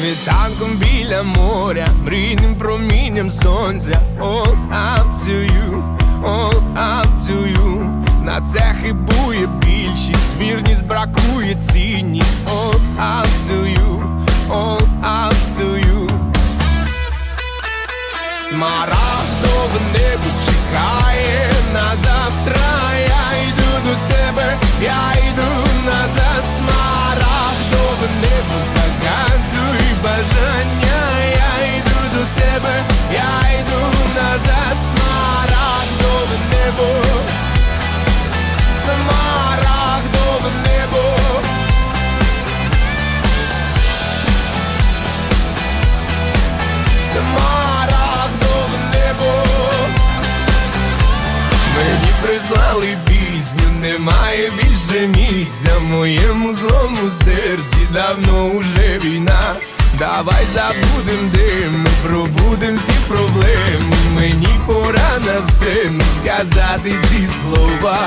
Світанком біля моря, мрійним промінням сонця. All up На це хибує більшість, вірність бракує цінність All up to you, all up Смарагдове небо чекає Мені прислали пісню, немає більше місця моєму злому серці. Давно уже війна. Давай забудем дим, пробудем всі проблеми. Мені пора на сцену сказати ці слова